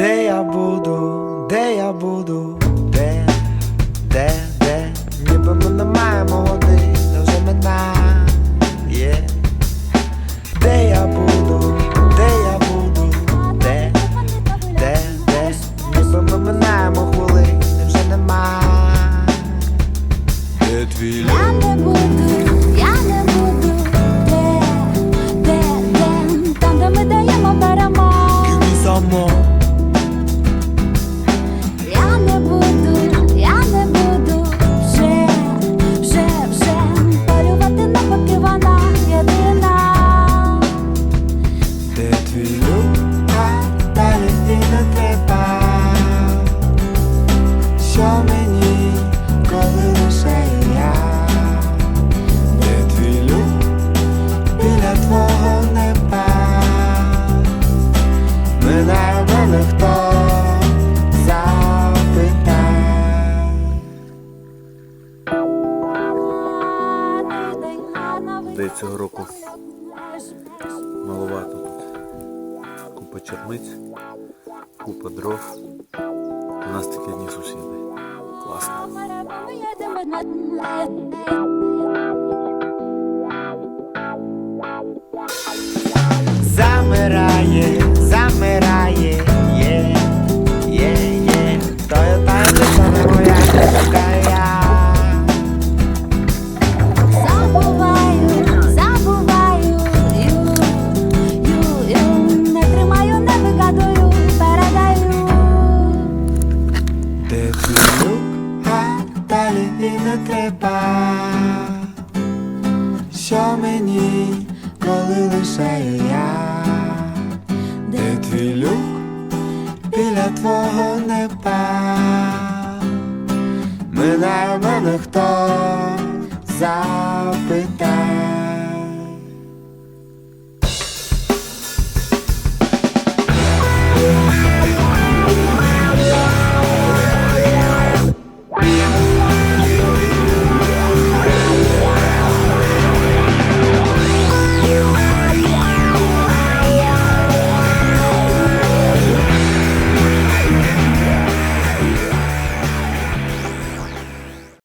буду, де я буду, де, де, де, ніби ми не маємо води, та вже минає. Де я буду, де я буду, де, де, де, ніби ми минаємо хвилини, вже нема. Де твій Я Де цього року маловато тут. Купа черниць, купа дров. У нас такі дні сусіди. Класно. Замирає, замирає, і не треба. Що мені, коли лише я, де твій люк біля твого неба, минає мене хто запитає.